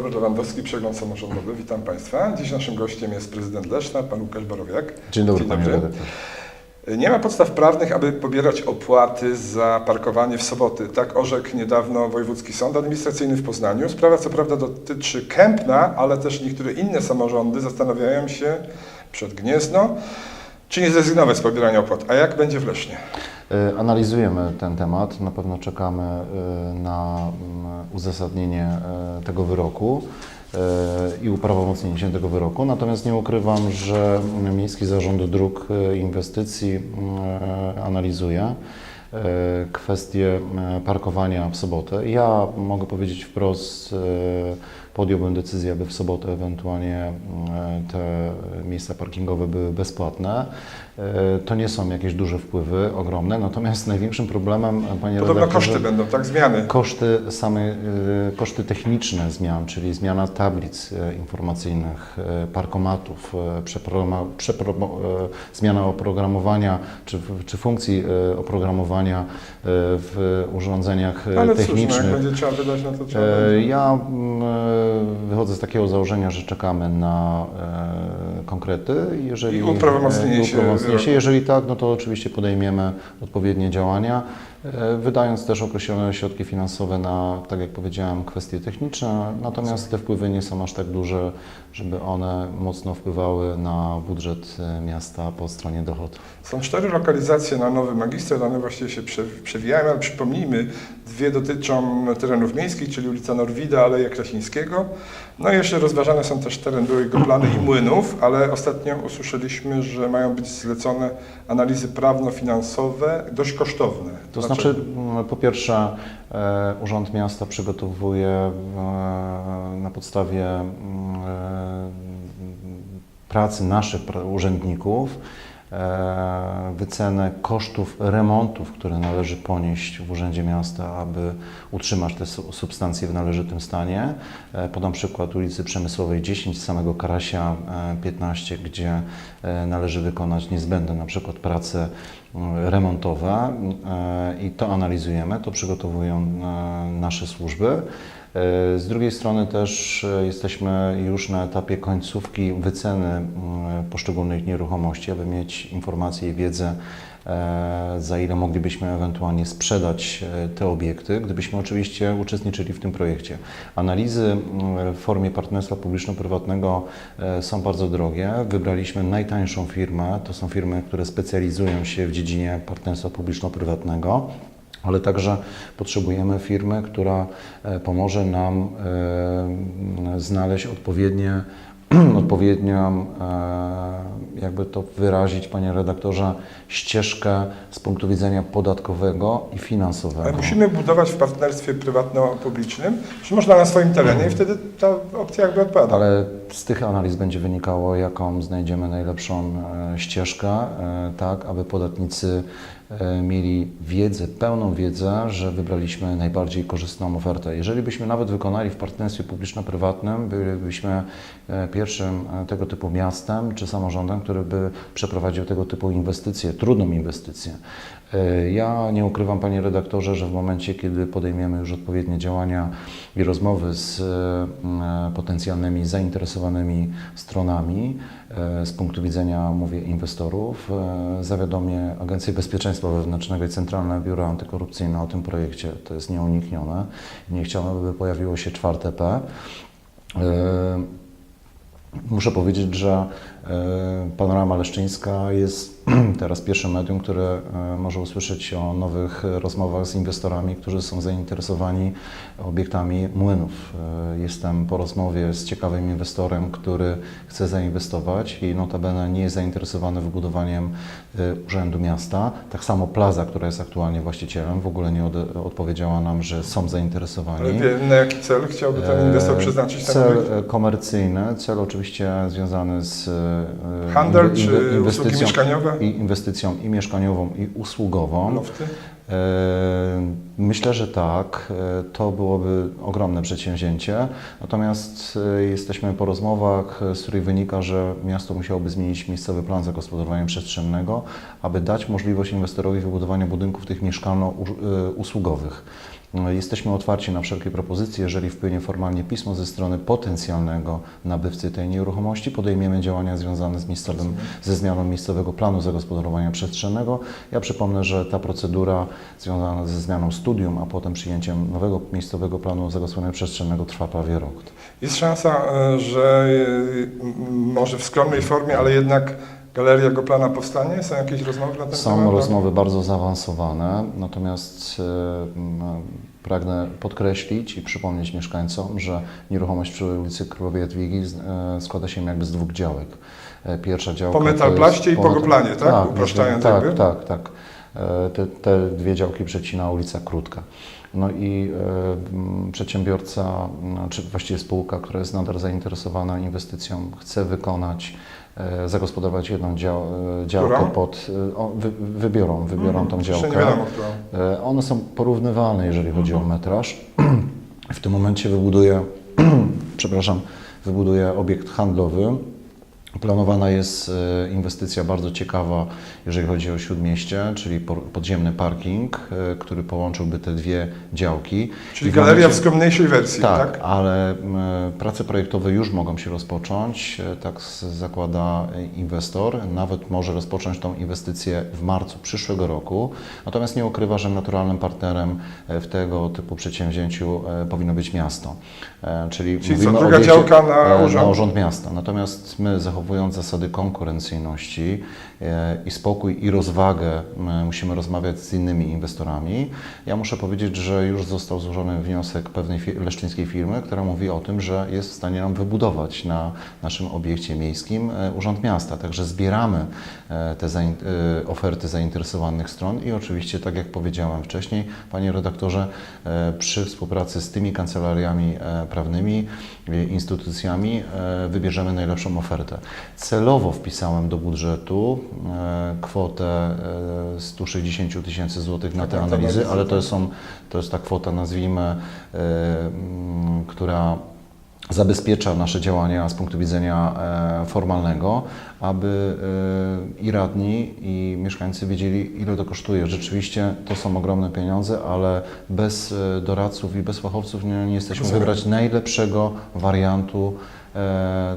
Robert Lewandowski, Przegląd Samorządowy. Witam Państwa. Dziś naszym gościem jest prezydent Leszna, pan Łukasz Borowiak. Dzień dobry, panie redaktor. Nie ma podstaw prawnych, aby pobierać opłaty za parkowanie w soboty. Tak orzekł niedawno Wojewódzki Sąd Administracyjny w Poznaniu. Sprawa co prawda dotyczy Kępna, ale też niektóre inne samorządy zastanawiają się przed Gniezno, czy nie zrezygnować z pobierania opłat. A jak będzie w Lesznie? E, Analizujemy ten temat. Na pewno czekamy e, na mm, uzasadnienie e, tego wyroku i uprawomocnienie tego wyroku. Natomiast nie ukrywam, że Miejski Zarząd Dróg e, Inwestycji analizuje kwestię parkowania w sobotę. Ja mogę powiedzieć wprost, podjąłbym decyzję, aby w sobotę ewentualnie e, te miejsca parkingowe były bezpłatne. E, To nie są jakieś duże wpływy, ogromne, natomiast największym problemem, panie Podobno redaktorze, koszty będą, tak? Zmiany. Koszty same, e, koszty techniczne zmian, czyli zmiana tablic informacyjnych, parkomatów, zmiana oprogramowania czy, czy funkcji oprogramowania w urządzeniach Ale cóż, no, technicznych. jak będzie trzeba wydać, no to trzeba. Ja mm, wychodzę z takiego założenia, że czekamy na e, konkrety. Jeżeli, I uprawomocnienie e, się się. Jeżeli tak, no to oczywiście podejmiemy odpowiednie działania, wydając też określone środki finansowe na, tak jak powiedziałem, kwestie techniczne. Natomiast te wpływy nie są aż tak duże, żeby one mocno wpływały na budżet e, miasta po stronie dochodów. Są cztery lokalizacje na nowy magister, one właściwie się prze- przewijają, ale przypomnijmy, dwie dotyczą terenów miejskich, czyli ulica Norwida, Aleja Krasińskiego. No i jeszcze rozważane są też teren byłego plany i młynów, ale ostatnio usłyszeliśmy, że mają być zlecone analizy prawno-finansowe, dość kosztowne. To? Znaczy, m, po pierwsze, e, Urząd Miasta przygotowuje e, na podstawie m, e, pracy naszych urzędników wycenę kosztów remontów, które należy ponieść w Urzędzie Miasta, aby utrzymać te su- substancje w należytym stanie. E, Podam przykład ulicy Przemysłowej 10, samego Karasia e, 15, gdzie e, należy wykonać niezbędne na przykład prace remontowe e, i to analizujemy, to przygotowują e, nasze służby. E, Z drugiej strony też e, jesteśmy już na etapie końcówki wyceny m, poszczególnych nieruchomości, aby mieć informacje i wiedzę, e, za ile moglibyśmy ewentualnie sprzedać te obiekty, gdybyśmy oczywiście uczestniczyli w tym projekcie. Analizy m, w formie partnerstwa publiczno-prywatnego są bardzo drogie. Wybraliśmy najtańszą firmę. To są firmy, które specjalizują się w dziedzinie partnerstwa publiczno-prywatnego ale także potrzebujemy firmy, która e, pomoże nam e, znaleźć odpowiednie, odpowiednią, e, jakby to wyrazić, panie redaktorze, ścieżkę z punktu widzenia podatkowego i finansowego. Ale musimy budować w partnerstwie prywatno-publicznym, czy można na swoim terenie i wtedy ta opcja jakby odpada. Ale z tych analiz będzie wynikało, jaką znajdziemy najlepszą ścieżkę, tak aby podatnicy mieli wiedzę, pełną wiedzę, że wybraliśmy najbardziej korzystną ofertę. Jeżeli byśmy nawet wykonali w partnerstwie publiczno-prywatnym, bylibyśmy e, pierwszym e, tego typu miastem czy samorządem, który by przeprowadził tego typu inwestycje, trudną inwestycję. E, Ja nie ukrywam, panie redaktorze, że w momencie, kiedy podejmiemy już odpowiednie działania i rozmowy z e, potencjalnymi zainteresowanymi stronami, e, z punktu widzenia, mówię, inwestorów, zawiadomię Agencję Bezpieczeństwa Wewnętrznego i Centralne Biuro Antykorupcyjne o tym projekcie. To jest nieuniknione. Nie chciałbym, aby pojawiło się czwarte P. Muszę powiedzieć, że Panorama Leszczyńska jest teraz pierwszym medium, które e, może usłyszeć o nowych rozmowach z inwestorami, którzy są zainteresowani obiektami młynów. E, Jestem po rozmowie z ciekawym inwestorem, który chce zainwestować i notabene nie jest zainteresowany wybudowaniem e, Urzędu Miasta. Tak samo Plaza, która jest aktualnie właścicielem, w ogóle nie od, odpowiedziała nam, że są zainteresowani. Ale na jaki cel chciałby ten inwestor E, przeznaczyć Cel e, komercyjny, cel oczywiście związany z e, Handel inwe- czy usługi mieszkaniowe? i inwestycją i mieszkaniową i usługową. Lofty? E, Myślę, że tak. E, To byłoby ogromne przedsięwzięcie. Natomiast e, jesteśmy po rozmowach, e, z których wynika, że miasto musiałoby zmienić miejscowy plan zagospodarowania przestrzennego, aby dać możliwość inwestorowi wybudowania budynków tych mieszkalno-usługowych. E, Jesteśmy otwarci na wszelkie propozycje. Jeżeli wpłynie formalnie pismo ze strony potencjalnego nabywcy tej nieruchomości, podejmiemy działania związane z miejscowym, ze zmianą miejscowego planu zagospodarowania przestrzennego. Ja przypomnę, że ta procedura związana ze zmianą studium, a potem przyjęciem nowego miejscowego planu zagospodarowania przestrzennego trwa prawie rok. Jest szansa, e, że e, może w skromnej formie, ale jednak galeria go plana powstanie? Są jakieś rozmowy na ten Są temat? rozmowy bardzo zaawansowane, natomiast e, pragnę podkreślić i przypomnieć mieszkańcom, że nieruchomość przy ulicy Królowej Jadwigi e, składa się jakby z dwóch działek. E, Pierwsza działka Po Metalplaście i po Goplanie, tak? Upraszczając tak, jakby? tak, tak. Te, te dwie działki przecina ulica Krótka. No i m, przedsiębiorca, czy właściwie spółka, która jest nadal zainteresowana inwestycją, chce wykonać, zagospodarować jedną dział, e, działkę Którą? pod, e, o, wy, wybiorą, wybiorą tą Jeszcze działkę. wiadomo, którą. E, One są porównywalne, jeżeli chodzi o metraż. W tym momencie wybuduje, przepraszam, wybuduje obiekt handlowy. Planowana jest e, inwestycja bardzo ciekawa, jeżeli chodzi o Śródmieście, czyli podziemny parking, e, który połączyłby te dwie działki. Czyli w galeria w momencie- skromniejszej wersji, tak, tak? ale m, prace projektowe już mogą się rozpocząć, e, tak zakłada e, inwestor. Nawet może rozpocząć tą inwestycję w marcu przyszłego roku. Natomiast nie ukrywa, że naturalnym partnerem e, w tego typu przedsięwzięciu e, powinno być miasto. E, Czyli, Czyli co, o druga obiekcie- działka na e, urząd? na urząd miasta. Natomiast my zachowując zasady konkurencyjności i spokój i rozwagę m, musimy rozmawiać z innymi inwestorami. Ja muszę powiedzieć, że już został złożony wniosek pewnej leszczyńskiej firmy, która mówi o tym, że jest w stanie nam wybudować na naszym obiekcie miejskim e, Urząd Miasta. Także zbieramy e, te e, oferty zainteresowanych stron i oczywiście, tak jak powiedziałem wcześniej, panie redaktorze, e, przy współpracy z tymi kancelariami e, prawnymi, e, instytucjami e, wybierzemy najlepszą ofertę. Celowo wpisałem do budżetu e, kwotę e, 160 tysięcy złotych na te na te analizy, ale to, są, to jest ta kwota, nazwijmy, e, która zabezpiecza nasze działania z punktu widzenia e, formalnego, aby e, i radni, i mieszkańcy wiedzieli, ile to kosztuje. Rzeczywiście to są ogromne pieniądze, ale bez e, doradców i bez fachowców nie, nie jesteśmy Rozumiem. wybrać najlepszego wariantu e, e,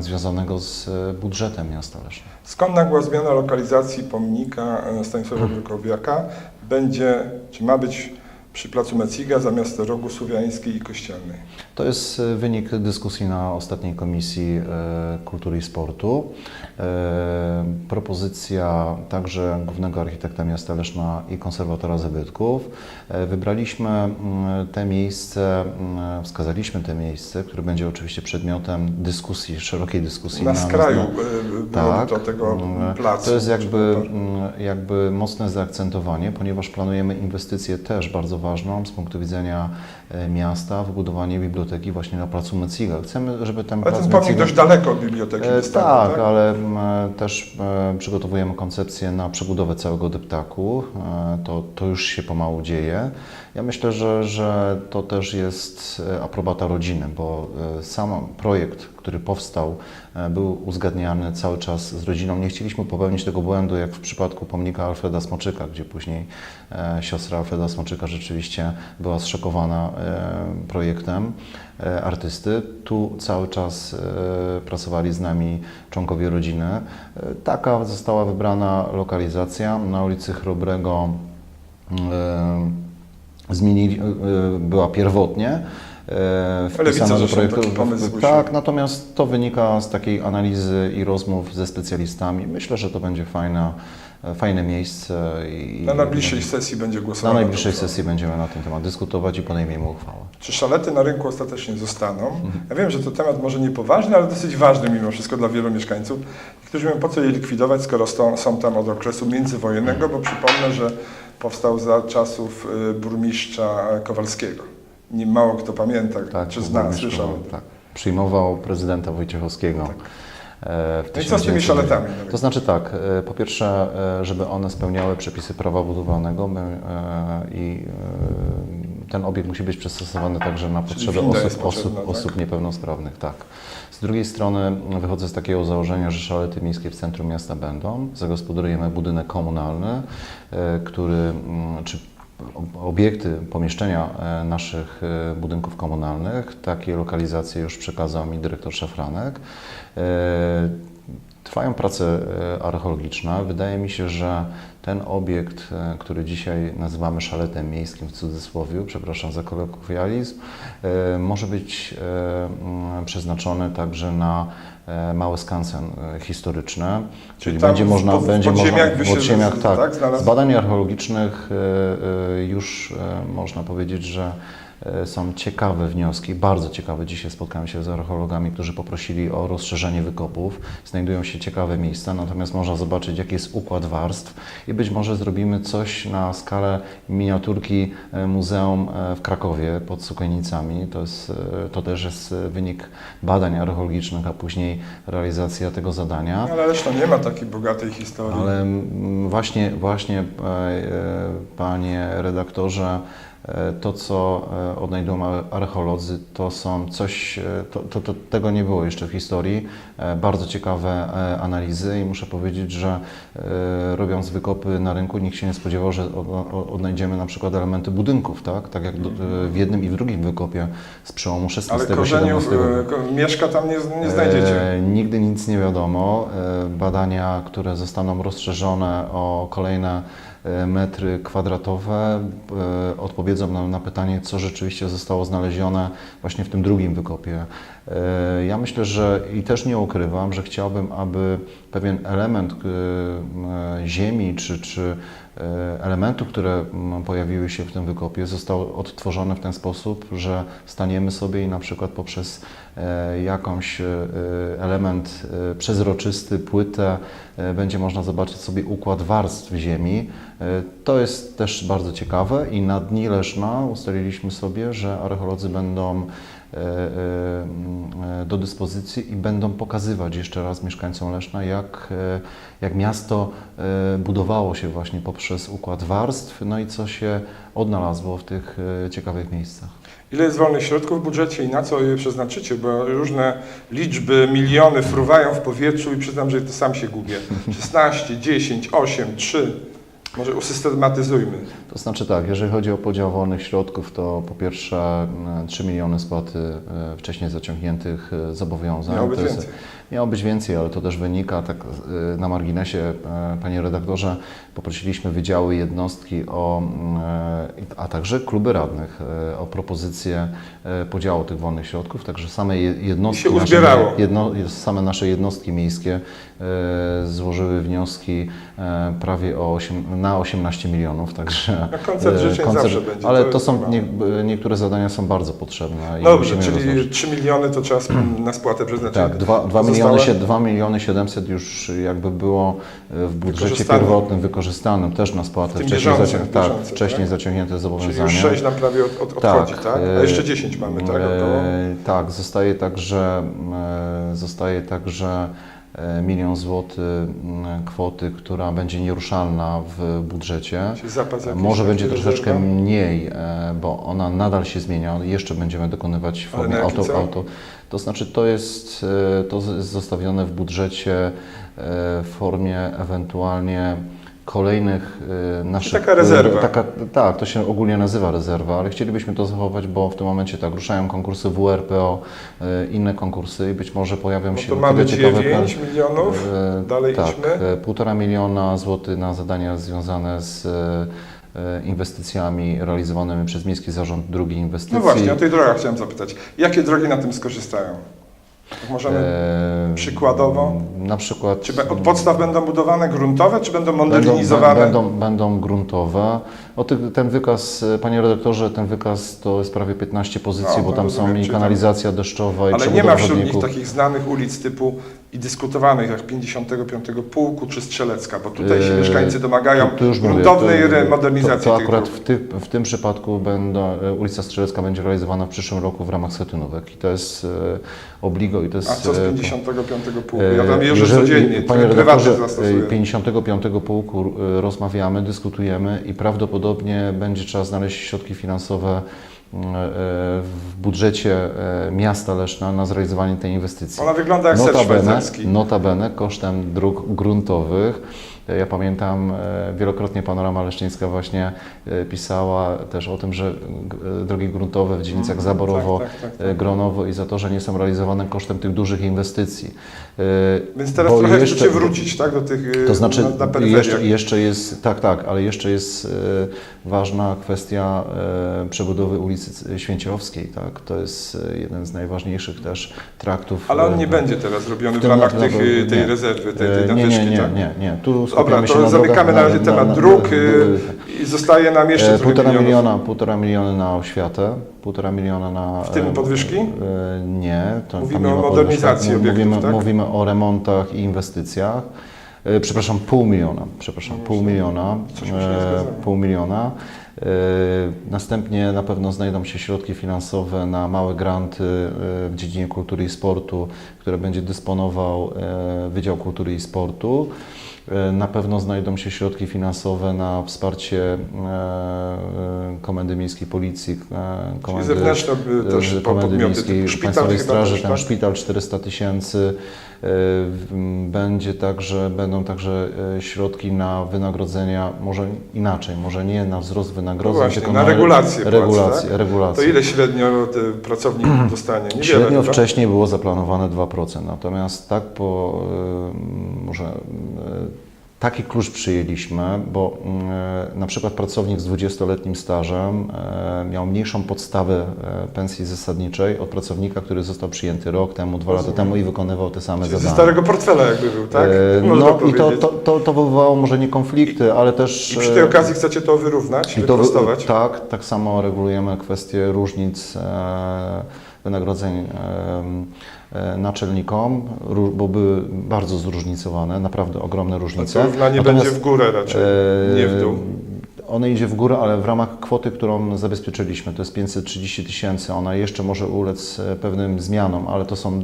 związanego z e, budżetem miasta Leszna. Skąd nagła zmiana lokalizacji pomnika e, Stanisława Hmm. Wielkowiaka będzie, czy ma być przy placu Meciga zamiast rogu Słowiańskiej i Kościelnej? To jest e, wynik dyskusji na ostatniej Komisji e, Kultury i Sportu. E, Propozycja także Głównego Architekta Miasta Leszna i Konserwatora Zabytków. Wybraliśmy te miejsce, wskazaliśmy te miejsce, które będzie oczywiście przedmiotem dyskusji, szerokiej dyskusji. Na skraju na- tak, tego placu. To jest jakby, jakby mocne zaakcentowanie, ponieważ planujemy inwestycję też bardzo ważną z punktu widzenia miasta, wybudowanie biblioteki właśnie na placu Meciga. Chcemy, żeby ten Ale ten pomnik Meciga- dość daleko od biblioteki E, wystawy, tak, tak? ale m, też e, przygotowujemy koncepcję na przebudowę całego deptaku. E, to, to już się pomału dzieje. Ja myślę, że, że to też jest e, aprobata rodziny, bo e, sam projekt, który powstał, e, był uzgadniany cały czas z rodziną. Nie chcieliśmy popełnić tego błędu, jak w przypadku pomnika Alfreda Smoczyka, gdzie później e, siostra Alfreda Smoczyka rzeczywiście była zszokowana e, projektem artysty. Tu cały czas pracowali z nami członkowie rodziny. Taka została wybrana lokalizacja na ulicy Chrobrego. Zmienili, była pierwotnie. E, widzę, do projektu. Tak, natomiast to wynika z takiej analizy i rozmów ze specjalistami. Myślę, że to będzie fajna, fajne miejsce. I, Na najbliższej sesji będzie na głosowane. najbliższej sesji będziemy na ten temat dyskutować i podejmiemy uchwałę. Czy szalety na rynku ostatecznie zostaną? Ja wiem, że to temat może niepoważny, ale dosyć ważny mimo wszystko dla wielu mieszkańców, którzy mówią, po co je likwidować, skoro są tam od okresu międzywojennego, bo przypomnę, że powstał za czasów y, burmistrza Kowalskiego. Nie mało kto pamięta, czy zna, słyszał. Tak. Przyjmował prezydenta Wojciechowskiego. Tak. e, w No i co z tymi 1900 szaletami? To znaczy tak, e, po pierwsze, e, żeby one spełniały przepisy prawa budowlanego my, i ten obiekt musi być przystosowany także na potrzeby osób, osób, potrzebna, tak? osób niepełnosprawnych. Tak. Z drugiej strony wychodzę z takiego założenia, że szalety miejskie w centrum miasta będą. Zagospodarujemy budynek komunalny, który, czy obiekty, pomieszczenia e, naszych e, budynków komunalnych. Takie lokalizacje już przekazał mi dyrektor Szafranek. E, Trwają prace archeologiczne. Wydaje mi się, że ten obiekt, który dzisiaj nazywamy szaletem miejskim w cudzysłowie, przepraszam za kolokwializm, może być przeznaczony także na małe skansen e, historyczne, czyli tam będzie można, pod- w będzie można podziemiach w się podziemiach, tak, tak, z badań archeologicznych e, e, już e, można powiedzieć, że e, są ciekawe wnioski, bardzo ciekawe. Dzisiaj spotkałem się z archeologami, którzy poprosili o rozszerzenie wykopów. Znajdują się ciekawe miejsca, natomiast można zobaczyć, jaki jest układ warstw i być może zrobimy coś na skalę miniaturki e, muzeum e, w Krakowie pod Sukojnicami. To, jest, e, to też jest e, wynik badań archeologicznych, a później realizacja tego zadania. Ale Leszno nie ma takiej bogatej historii. Ale mm, właśnie, właśnie e, e, panie redaktorze, e, to co e, odnajdują ar- archeolodzy, to są coś, e, to, to, to, tego nie było jeszcze w historii. E, Bardzo ciekawe e, analizy i muszę powiedzieć, że e, robiąc wykopy na rynku, nikt się nie spodziewał, że odnajdziemy na przykład elementy budynków, tak? Tak jak e, w jednym i w drugim wykopie z przełomu Ale XVI-XVII wieku. e, mieszka tam nie, nie znajdziecie. E, nigdy nic nie wiadomo. E, badania, które zostaną rozszerzone o kolejne e, metry kwadratowe, e, odpowiedzą nam na pytanie, co rzeczywiście zostało znalezione właśnie w tym drugim wykopie. E, ja myślę, że i też nie ukrywam, że chciałbym, aby pewien element e, ziemi czy, czy e, elementów, które pojawiły się w tym wykopie, zostały odtworzone w ten sposób, że staniemy sobie i na przykład poprzez jakąś element przezroczysty, płytę, będzie można zobaczyć sobie układ warstw ziemi. To jest też bardzo ciekawe i na dni Leszna ustaliliśmy sobie, że archeolodzy będą do dyspozycji i będą pokazywać jeszcze raz mieszkańcom Leszna, jak, e, jak miasto e, budowało się właśnie poprzez układ warstw, no i co się odnalazło w tych e, ciekawych miejscach. Ile jest wolnych środków w budżecie i na co je przeznaczycie? Bo różne liczby, miliony fruwają w powietrzu i przyznam, że to sam się gubię. 16, 10, 8, 3. Może usystematyzujmy. To znaczy tak, jeżeli chodzi o podział wolnych środków, to po pierwsze e, 3 miliony spłaty e, wcześniej zaciągniętych e, zobowiązań. Miało być jest- więcej. Miało być więcej, ale to też wynika, tak e, na marginesie, panie redaktorze, poprosiliśmy wydziały, jednostki, o, mm, a także kluby radnych o propozycję podziału tych wolnych środków, także same je- jednostki, I się uzbierało. Nasze, jedno, same nasze jednostki miejskie złożyły wnioski e, prawie o 8, na 18 milionów, także koncert e, życzeń zawsze będzie, Ale to to są, nie, niektóre zadania są bardzo potrzebne. Dobrze, czyli rozłożyć. 3 miliony to trzeba sp- na spłatę przeznaczyć. Tak, 2, Pozostałe? miliony, sie- 2 miliony 700 już jakby było e, w budżecie pierwotnym wykorzystanym też na spłatę. Wcześniej bieżącym, zacią- tak, bieżącym, wcześniej tak? zaciągnięte Czyli zobowiązania. już 6 nam prawie od, od, odchodzi, tak? A e, jeszcze 10 mamy, tak? E, tak, zostaje także, e, zostaje także e, milion złotych m, kwoty, która będzie nieruszalna w budżecie. Jakiś, Może będzie troszeczkę rezerwa? mniej, e, bo ona nadal się zmienia. Jeszcze będziemy dokonywać w formie na jaki auto, cel? auto. To znaczy to jest, e, to jest zostawione w budżecie e, w formie ewentualnie kolejnych e, naszych... taka rezerwa. e, Taka, tak, to się ogólnie nazywa rezerwa, ale chcielibyśmy to zachować, bo w tym momencie tak, ruszają konkursy WRPO, e, inne konkursy i być może pojawią No się to mamy tyle ciekawe 9 milionów, E, dalej tak, idźmy. półtora miliona złotych na zadania związane z inwestycjami realizowanymi przez Miejski Zarząd Dróg i Inwestycji. No właśnie, o tych drogach chciałem zapytać. Jakie drogi na tym skorzystają? Tak Możemy, E, przykładowo? Na przykład... czy od podstaw będą budowane gruntowe, czy będą modernizowane? będą, będą gruntowe. O tych, ten wykaz, panie redaktorze, ten wykaz to jest prawie 15 pozycji, No, bo no tam rozumiem, są i kanalizacja deszczowa, i Ale nie ma wśród nich takich znanych ulic typu i dyskutowanych jak 55 Pułku czy Strzelecka, bo tutaj się Eee, mieszkańcy domagają już mówię, gruntownej to- to- modernizacji To, to akurat w, ty, w tym przypadku będą, e, ulica Strzelecka będzie realizowana w przyszłym roku w ramach schetynówek i to jest e, obligo i to jest... A co z e, 55 Pułku? Ja tam jeżdżę jeżeli- codziennie, Panie redaktorze, zastosuję. e, 55 pułku rozmawiamy, dyskutujemy i prawdopodobnie będzie trzeba znaleźć środki finansowe w budżecie e, miasta Leszna na zrealizowanie tej inwestycji. Ona wygląda jak ser Notabene, szwajcarski. notabene kosztem dróg gruntowych Ja pamiętam e, wielokrotnie Panorama Leszczyńska właśnie e, pisała też o tym, że e, drogi gruntowe w dzielnicach Mhm, Zaborowo, tak, tak, tak, tak. Gronowo i Zatorze nie są realizowane kosztem tych dużych inwestycji. Więc teraz bo trochę jeszcze- chcecie wrócić, tak, do tych to znaczy, na, na jeszcze, jeszcze jest, tak, tak, ale jeszcze jest ważna kwestia przebudowy ulicy Święciowskiej, tak, to jest jeden z najważniejszych też traktów. Ale on nie będzie teraz robiony w ramach tych, y, tej nie. rezerwy, tej, tej nie, nie, nie, tak? nie, nie, tu Dobra, to na zamykamy na razie temat dróg y, i zostaje nam jeszcze E, Półtora miliona, półtora miliona na oświatę, półtora miliona na... W tym e, podwyżki? e, Nie. To, Mówimy o modernizacji obiektów, mówimy, tak? mówimy o remontach i inwestycjach. Przepraszam, pół miliona, przepraszam, No pół miliona, e, pół miliona. E, Następnie na pewno znajdą się środki finansowe na małe granty e, w dziedzinie kultury i sportu, które będzie dysponował Wydział Kultury i Sportu. E, Na pewno znajdą się środki finansowe na wsparcie e, e, Komendy Miejskiej Policji, e, Czyli Komendy, zewnętrzne też Komendy Miejskiej Państwowej Straży, ten tak? szpital 400 tysięcy. Będzie także, będą także środki na wynagrodzenia, może inaczej, może nie na wzrost wynagrodzeń, No właśnie, tylko na regulację tak? To ile średnio pracownik dostanie? Niewiele Średnio chyba? wcześniej było zaplanowane 2%, natomiast tak po, może taki klucz przyjęliśmy, bo y, na przykład pracownik z 20-letnim stażem y, miał mniejszą podstawę y, pensji zasadniczej od pracownika, który został przyjęty rok temu, dwa lata temu i wykonywał te same Czyli ze zadania. starego portfela jakby był, tak? E, Można No i to, to, to, to wywołało może nie konflikty, ale też... I przy tej e, okazji chcecie to wyrównać, i to, wy- wyprostować? tak, tak samo regulujemy kwestię różnic e, wynagrodzeń e, e, naczelnikom, ró- bo były bardzo zróżnicowane, naprawdę ogromne To różnice. równanie Natomiast, będzie w górę raczej, e, nie w dół. One idzie w górę, ale w ramach kwoty, którą zabezpieczyliśmy, to jest 530 tysięcy, ona jeszcze może ulec e, pewnym zmianom, ale to są e,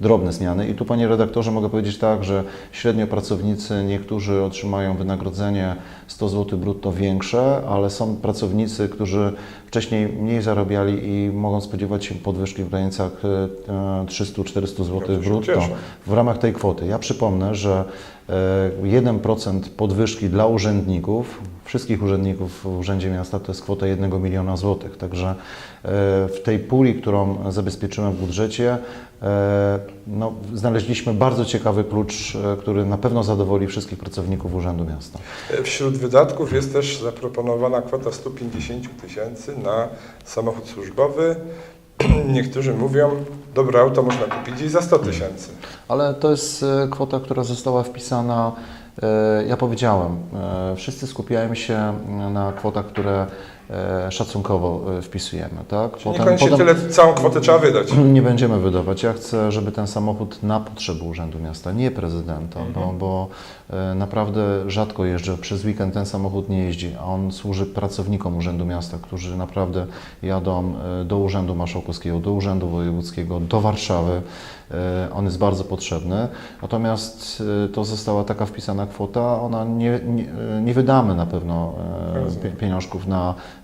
drobne zmiany. I tu, panie redaktorze, mogę powiedzieć tak, że średnio pracownicy, niektórzy otrzymają wynagrodzenie 100 zł brutto większe, ale są pracownicy, którzy wcześniej mniej zarabiali i mogą spodziewać się podwyżki w granicach e, 300-400 zł Bardzo się brutto w ramach tej kwoty. Ja przypomnę, że e, 1% podwyżki dla urzędników, wszystkich urzędników w Urzędzie Miasta to jest kwota 1 miliona złotych. Także e, w tej puli, którą zabezpieczyłem w budżecie, e, no, znaleźliśmy bardzo ciekawy klucz, e, który na pewno zadowoli wszystkich pracowników Urzędu Miasta. Wśród wydatków jest też zaproponowana kwota 150 tysięcy na samochód służbowy. Niektórzy mówią, dobre auto można kupić i za 100 tysięcy. Ale to jest e, kwota, która została wpisana, e, ja powiedziałem, e, wszyscy skupiają się na kwotach, które szacunkowo e, wpisujemy. Tak? Czyli niekoniecznie potem- tyle, całą kwotę trzeba wydać. Nie będziemy wydawać. Ja chcę, żeby ten samochód na potrzeby Urzędu Miasta, nie prezydenta, bo, Mhm. bo e, naprawdę rzadko jeżdżę. Przez weekend ten samochód nie jeździ, a on służy pracownikom Urzędu Miasta, którzy naprawdę jadą e, do Urzędu Marszałkowskiego, do Urzędu Wojewódzkiego, do Warszawy. E, On jest bardzo potrzebny. Natomiast e, to została taka wpisana kwota, ona nie, nie, e, nie wydamy na pewno e, pieniążków na e,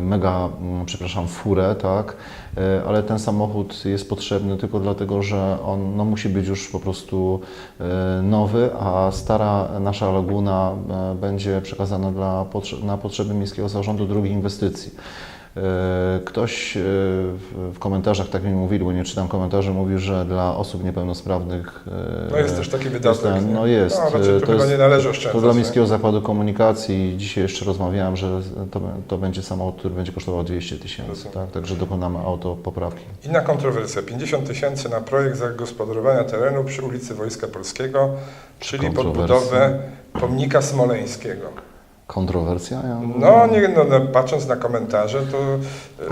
mega, mm, przepraszam, furę, tak, E, ale ten samochód jest potrzebny tylko dlatego, że on no, musi być już po prostu e, nowy, a stara nasza laguna e, będzie przekazana dla na potrzeby Miejskiego Zarządu Dróg i Inwestycji. E, Ktoś e, w komentarzach, tak mi mówili, bo nie czytam komentarzy, mówił, że dla osób niepełnosprawnych e, No jest też taki wydatek. ten- no jest. No, to, to jest- nie należy oszczędzać. to dla? Miejskiego Zakładu Komunikacji dzisiaj jeszcze rozmawiałem, że to, to będzie samochód, który będzie kosztował 200 tysięcy, tak? Także dokonamy autopoprawki. Inna kontrowersja. 50 tysięcy na projekt zagospodarowania terenu przy ulicy Wojska Polskiego, czyli pod budowę pomnika smoleńskiego. Kontrowersja? Ja... No, nie, no, no patrząc na komentarze, to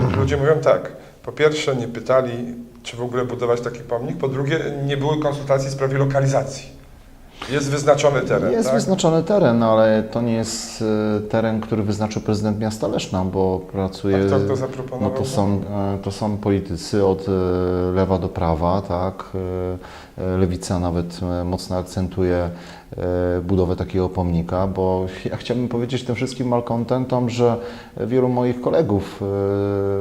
e, ludzie mówią tak. Po pierwsze, nie pytali, czy w ogóle budować taki pomnik. Po drugie, nie były konsultacji w sprawie lokalizacji. Jest wyznaczony teren. Jest tak? wyznaczony teren, ale to nie jest e, teren, który wyznaczył prezydent miasta Leszna, bo pracuje... A kto to No zaproponował? to są, e, to są politycy od lewa do prawa, tak? E, Lewica nawet e, mocno akcentuje e, budowę takiego pomnika, bo ja chciałbym powiedzieć tym wszystkim malkontentom, że wielu moich kolegów,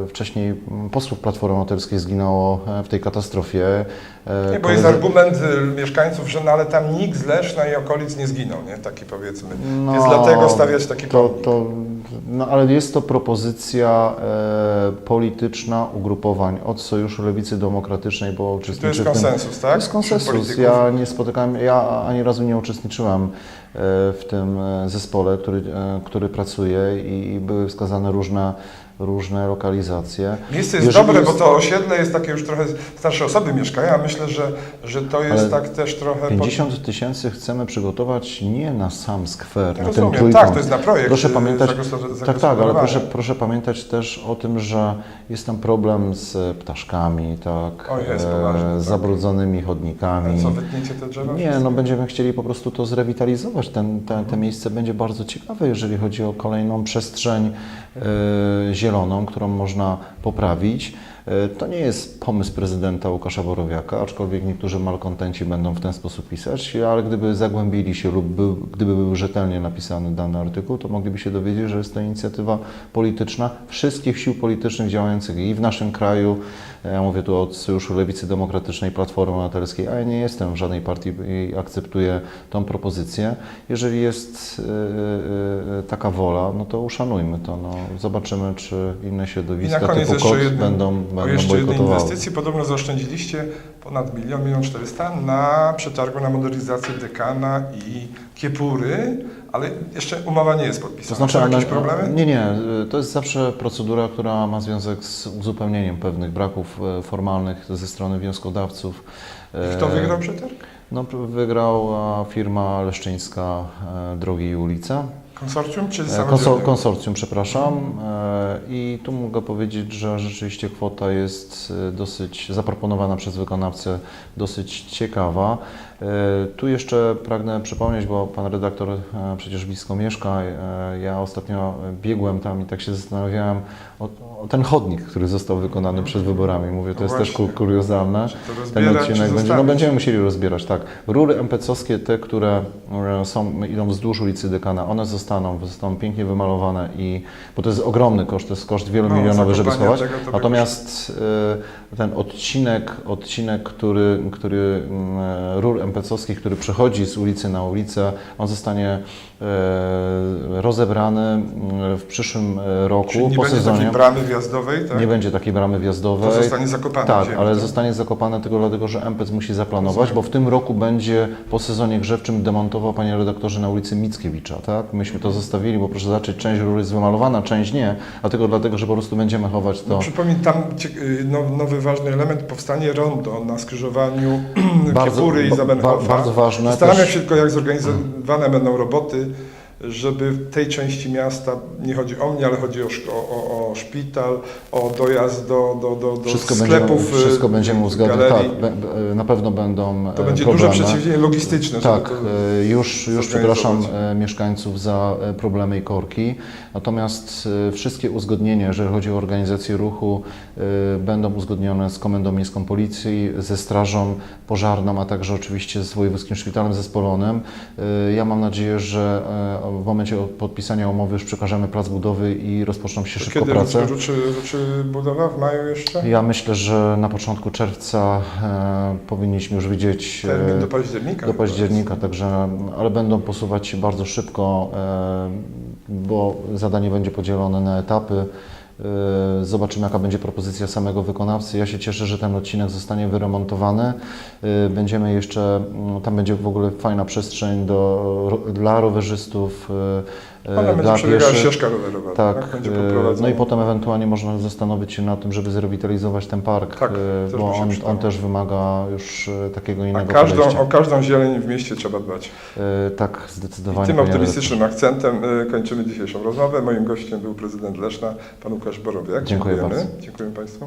wcześniej posłów Platformy Obywatelskiej zginęło w tej katastrofie. Nie, bo jest koledzy- argument mieszkańców, że no ale tam nikt z Leszna i okolic nie zginął, nie? Taki powiedzmy. No, Więc dlatego stawiać taki to, pomnik. to, no ale jest to propozycja e, polityczna ugrupowań od Sojuszu Lewicy Demokratycznej, bo To uczestniczy jest w tym... konsensus, tak? To jest konsensus. Ja nie spotykałem, ja ani razu nie uczestniczyłem e, w tym e, zespole, który, e, który pracuje i były wskazane różne, różne lokalizacje. Miejsce jest Jeżeli dobre, jest- bo to osiedle jest takie już trochę starsze osoby mieszkają, a myślę, że, że to jest Ale tak też trochę... pod- 50 tysięcy chcemy przygotować nie na sam skwer, Ja na ten trójkąt. tak, to jest na projekt, Proszę y, pamiętać, tak, tak, ale proszę, proszę pamiętać też o tym, że jest tam problem z ptaszkami, tak, O, jest e, poważny, tak. z zabrudzonymi A chodnikami. co, wytniecie te drzewa? Nie, no będziemy chcieli po prostu to zrewitalizować. Ten, te, te miejsce będzie bardzo ciekawe, jeżeli chodzi o kolejną przestrzeń zieloną, którą można poprawić. E, To nie jest pomysł prezydenta Łukasza Borowiaka, aczkolwiek niektórzy malkontenci będą w ten sposób pisać, ale gdyby zagłębili się lub był, gdyby był rzetelnie napisany dany artykuł, to mogliby się dowiedzieć, że jest to inicjatywa polityczna wszystkich sił politycznych działających i w naszym kraju, ja mówię tu od Sojuszu Lewicy Demokratycznej, Platformy Obywatelskiej, a ja nie jestem w żadnej partii i akceptuję tą propozycję. Jeżeli jest e, e, taka wola, no to uszanujmy to. No, zobaczymy, czy inne I środowiska na koniec typu KOT jednym, będą, będą jeszcze jednej inwestycji. Podobno zaoszczędziliście ponad milion, milion czterysta na przetargu na modernizację dekana i Kiepury, ale jeszcze umowa nie jest podpisana. To znaczy, Są jakieś problemy? Nie, nie. To jest zawsze procedura, która ma związek z uzupełnieniem pewnych braków e, formalnych ze strony wnioskodawców. I Kto E, wygrał przetarg? No, wygrała firma leszczyńska e, Drogi i Ulice. Konsorcjum czy? Konsor, konsorcjum, przepraszam. I tu mogę powiedzieć, że rzeczywiście kwota jest dosyć zaproponowana przez wykonawcę, dosyć ciekawa. E, Tu jeszcze pragnę przypomnieć, bo pan redaktor e, przecież blisko mieszka. e, Ja ostatnio biegłem tam i tak się zastanawiałem o, o ten chodnik, który został wykonany przed wyborami. Mówię, to No jest też właśnie. ku- kuriozalne. To Ten odcinek będzie, no będziemy musieli rozbierać, tak. Rury MPC-owskie, te, które e, są, idą wzdłuż ulicy Dekana, one zostaną, zostaną pięknie wymalowane i, bo to jest ogromny koszt, to jest koszt wielomilionowy, żeby zakopania schować. tego Natomiast e, ten odcinek, odcinek, który, który mm, rur MPC-owskich, który przechodzi z ulicy na ulicę, on zostanie rozebrany mm, w przyszłym roku po sezonie. Bramy wjazdowej, tak? Nie będzie takiej bramy wjazdowej. To zostanie zakopane Tak, ziemi, ale tak? zostanie zakopane tylko dlatego, że MPC musi zaplanować, bo w tym roku będzie po sezonie grzewczym demontował, panie redaktorze, na ulicy Mickiewicza, tak? Myśmy to zostawili, bo proszę zobaczyć, część rury jest wymalowana, część nie, a tylko dlatego, że po prostu będziemy chować to. Przypomnij, tam y, no- nowy ważny element, powstanie rondo na skrzyżowaniu Bardzo- Kiepury i Zabenhofa. ba- bardzo ważne Zastanawiam też- się tylko, jak zorganizowane będą roboty, żeby w tej części miasta, nie chodzi o mnie, ale chodzi o, o, o szpital, o dojazd do, do, do, do Wszystko sklepów, będziemy, wszystko będziemy uzgadniać. Tak, na pewno będą To e, będzie problemy. duże przedsięwzięcie logistyczne. Tak, to- e, już, już przepraszam e, mieszkańców za problemy i korki. Natomiast e, wszystkie uzgodnienia, jeżeli chodzi o organizację ruchu, e, będą uzgodnione z Komendą Miejską Policji, ze Strażą Pożarną, a także oczywiście z Wojewódzkim Szpitalem Zespolonym. E, Ja mam nadzieję, że w momencie podpisania umowy już przekażemy plac budowy i rozpoczną się To szybko Kiedy prace. ruczy, ruczy, ruczy budowa? W maju jeszcze? Ja myślę, że na początku czerwca powinniśmy już widzieć Termin do października? do października, także, ale będą posuwać się bardzo szybko, bo zadanie będzie podzielone na etapy. E, Zobaczymy, jaka będzie propozycja samego wykonawcy. Ja się cieszę, że ten odcinek zostanie wyremontowany. E, Będziemy jeszcze, mm, tam będzie w ogóle fajna przestrzeń do, dla rowerzystów, jest. Ona będzie dla przebiegała ścieżka rowerowa. Tak, Będzie e, no i potem ewentualnie można zastanowić się nad tym, żeby zrewitalizować ten park, Tak, e, bo on, on też wymaga już e, takiego A innego każdą, podejścia. o każdą zieleń w mieście trzeba dbać. E, Tak, I zdecydowanie. tym panie optymistycznym akcentem kończymy dzisiejszą rozmowę. Moim gościem był prezydent Leszna, pan Łukasz Borowiak. Dziękuję Dziękujemy. bardzo. Dziękuję Państwu.